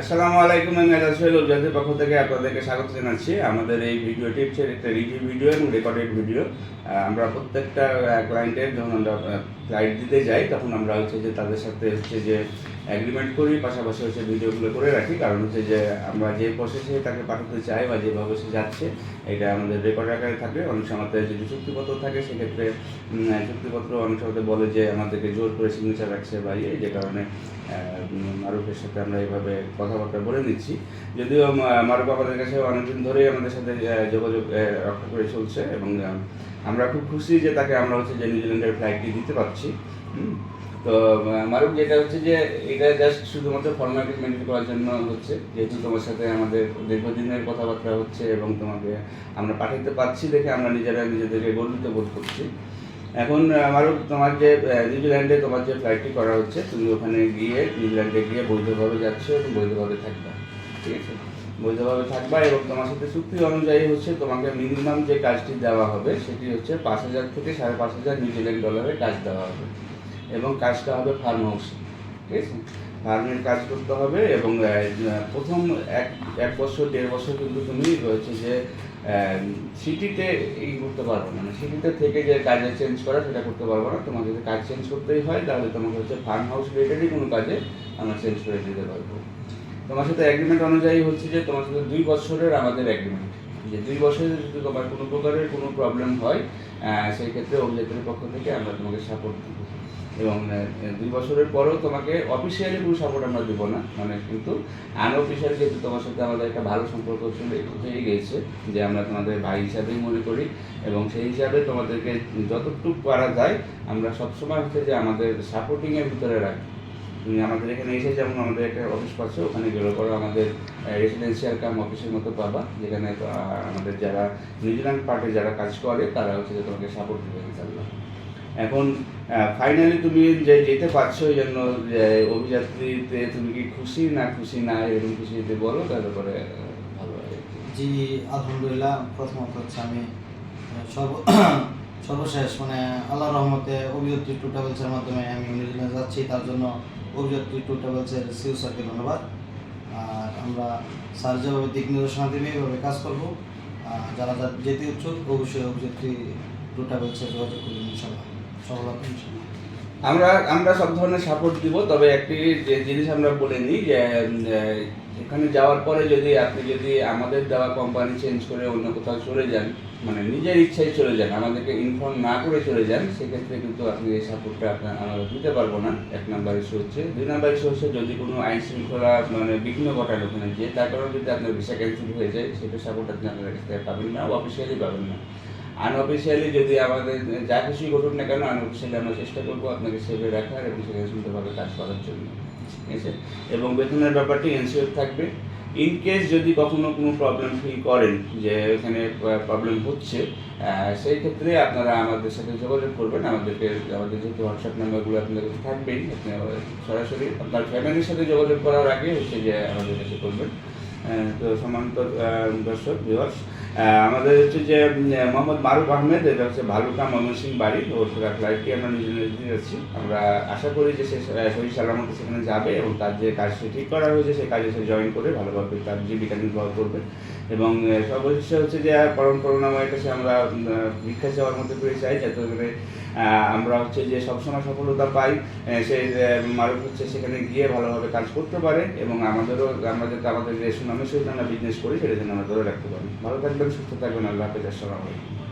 আসসালামু আলাইকুম, আমি আজাদ সোহেল উজাদের পক্ষ থেকে আপনাদেরকে স্বাগত জানাচ্ছি। আমাদের এই ভিডিওটি হচ্ছে একটা রিভিউ ভিডিও এবং রেকর্ডেড ভিডিও আমরা প্রত্যেকটা ক্লায়েন্টের যখন আমরা ফ্লাইট দিতে যাই, তখন আমরা হচ্ছে যে তাদের সাথে হচ্ছে যে অ্যাগ্রিমেন্ট করি, পাশাপাশি হচ্ছে ভিডিওগুলো করে রাখি। কারণ হচ্ছে যে আমরা যে প্রসেসে তাকে পাঠাতে চাই বা যেভাবে সে যাচ্ছে, এটা আমাদের রেকর্ড আকারে থাকে অনেক সময় যদি চুক্তিপত্র থাকে, সেক্ষেত্রে চুক্তিপত্র অনেক সময় বলে যে আমাদেরকে জোর করে সিগনেচার রাখছে বা ইয়ে যে কারণে মারুফের সাথে আমরা এইভাবে কথাবার্তা বলে নিচ্ছি। যদিও মারুফ আমাদের কাছে অনেকদিন ধরেই আমাদের সাথে যোগাযোগ রক্ষা করে চলছে এবং আমরা খুব খুশি যে তাকে আমরা হচ্ছে যে নিউজিল্যান্ডের ফ্লাইটটি দিতে পারছি তো মারুফ, যেটা হচ্ছে যে এটা জাস্ট শুধুমাত্র ফর্মালিটি মেনটেন করার জন্য হচ্ছে, যেহেতু তোমার সাথে আমাদের দীর্ঘদিনের কথাবার্তা হচ্ছে এবং তোমাকে আমরা পাঠাতে পারছি দেখে আমরা নিজেরা নিজেদেরকে গর্বিত বোধ করছি। এখন আমারও তোমার যে নিউজিল্যান্ডে তোমার যে ফ্লাইটটি করা হচ্ছে, তুমি ওখানে গিয়ে নিউজিল্যান্ডে গিয়ে বৈধভাবে যাচ্ছ এবং বৈধভাবে থাকবা, ঠিক আছে? বৈধভাবে থাকবা এবং তোমার সাথে চুক্তি অনুযায়ী হচ্ছে তোমাকে মিনিমাম যে কাজটি দেওয়া হবে, সেটি হচ্ছে পাঁচ হাজার থেকে সাড়ে পাঁচ হাজার নিউজিল্যান্ড ডলারের কাজ দেওয়া হবে এবং কাজটা হবে ফার্ম হাউসে ঠিক আছে? ফার্মের কাজ করতে হবে এবং প্রথম এক এক বছর, দেড় বছর কিন্তু তুমি হচ্ছে যে সিটিতে এই করতে পারব না। সিটিতে থেকে যে কাজে চেঞ্জ করা, সেটা করতে পারব না। তোমাকে যদি কাজ চেঞ্জ করতেই হয়, তাহলে তোমাকে হচ্ছে ফার্ম হাউস রিলেটেডই কোনো কাজে আমরা চেঞ্জ করে দিতে পারব। তোমার সাথে এগ্রিমেন্ট অনুযায়ী হচ্ছে যে তোমার সাথে দুই বছরের আমাদের এগ্রিমেন্ট যে দুই বছরে যদি তোমার কোনো প্রকারের কোনো প্রবলেম হয় সেই ক্ষেত্রে অভিযাত্রীর পক্ষ থেকে আমরা তোমাকে সাপোর্ট দেবো। এবং দুই বছরের পরেও তোমাকে অফিসিয়ালি কোনো সাপোর্ট আমরা দেবো না। মানে কিন্তু আনঅফিসিয়ালি যেহেতু তোমার সাথে আমাদের একটা ভালো সম্পর্ক হয়ে গিয়েছে যে আমরা তোমাদের ভাই হিসাবেই মনে করি এবং সেই হিসাবে তোমাদেরকে যতটুকু পারা যায়, আমরা সবসময় হচ্ছে যে আমাদের সাপোর্টিংয়ের ভিতরে রাখি। তুমি আমাদের এখানে এসে যেমন আমাদের একটা অফিস পাচ্ছ, ওখানে গেলে পরে আমাদের রেসিডেন্সিয়াল কাম অফিসের মতো পাবা, যেখানে আমাদের যারা নিউজিল্যান্ড পার্টে যারা কাজ করে, তারা হচ্ছে যে তোমাকে সাপোর্ট দেবে ইনশাল্লাহ এখন ফাইনালি তুমি যে যেতে পারছ ওই জন্য, যে অভিযাত্রীতে তুমি কি খুশি না খুশি না, এরকম খুশি যদি বলো, তাহলে পরে ভালো জি, আলহামদুলিল্লাহ, প্রথমত হচ্ছে আমি সর্ব, সর্বশেষ মানে আল্লাহ রহমতে অভিযাত্রী টু ট্রাভেলসের মাধ্যমে আমি নিউজিল্যান্ড যাচ্ছি, তার জন্য অভিযাত্রী টু ট্রাভেলসের সিও স্যারকে ধন্যবাদ। আর আমরা স্যার যেভাবে দিক নির্দেশনা দেবে এইভাবে কাজ করব। যারা যারা যেতে ইচ্ছুক, অবশ্যই অভিযাত্রী টু ট্রাভেলসে যোগাযোগ করবেন ইনশাল্লাহ সফলতা ইনশাল্লাহ আমরা আমরা সব ধরনের সাপোর্ট দিব, তবে একটি যে জিনিস আমরা বলে নিই যে এখানে যাওয়ার পরে যদি আপনি যদি আমাদের দেওয়া কোম্পানি চেঞ্জ করে অন্য কোথাও চলে যান মানে নিজের ইচ্ছায় চলে যান, আমাদেরকে ইনফর্ম না করে চলে যান, সেক্ষেত্রে কিন্তু আপনি এই সাপোর্টটা আপনার দিতে পারব না। এক নাম্বার ইস্যু হচ্ছে। দুই নাম্বার ইস্যু হচ্ছে যদি কোনো আইন শৃঙ্খলা মানে বিঘ্ন ঘটান ওখানে, যে তার কারণে যদি আপনার ভিসা ক্যান্সেল হয়ে যায়, সেটা সাপোর্ট আপনি আপনার কাছ থেকে পাবেন না অফিসিয়ালি পাবেন না। আনঅফিসিয়ালি যদি আমাদের যা কিছুই ঘটুক না কেন আনঅফিসিয়ালি আমরা চেষ্টা করব আপনাকে সেভে রাখার এবং সেখানে সুন্দরভাবে কাজ করার জন্য। ঠিক আছে? এবং বেতনের ব্যাপারটি এনসিওর থাকবে। ইন কেস যদি কখনো কোনো প্রবলেম ফিল করেন যে এখানে প্রবলেম হচ্ছে সেই ক্ষেত্রে আপনারা আমাদের সাথে যোগাযোগ করবেন। আমাদেরকে আমাদের যেহেতু হোয়াটসঅ্যাপ নাম্বারগুলো আপনাদের কাছে থাকবেই সরাসরি আপনার ফ্যামিলির সাথে যোগাযোগ করার আগে হচ্ছে যে আমাদের কাছে করবেন। তো সম্মানিত আহ, দর্শক ভিউয়ার্স আমাদের হচ্ছে যে মোহাম্মদ মারুফ আহমেদ, এটা হচ্ছে ভালুকা ময়মনসিং বাড়ি ওর পুরো ফ্লাইটটি আমরা নিজে নিজে যাচ্ছি। আমরা আশা করি যে সে সহি সালামত সেখানে যাবে এবং তার যে কাজ সে ঠিক করা হয়েছে সেই কাজে সে জয়েন করে ভালোভাবে তার জীবিকা নির্বাহ করবে। এবং সর্বশেষ হচ্ছে যে, পরম করুণাময়ের কাছে আমরা ভিক্ষা চাওয়ার মতো করে চাই, যাতে করে আমরা হচ্ছে যে সবসময় সফলতা পাই। সেই মারুফ হচ্ছে সেখানে গিয়ে ভালোভাবে কাজ করতে পারে এবং আমাদেরও, আমরা যাতে আমাদের যে সুনামের সহিত আমরা বিজনেস করি, সেটা যেন আমরা ধরে রাখতে পারি। ভালো থাকবেন। সুস্থ থাকবেন আল্লাহ হাফেজ আসসালামু আলাইকুম।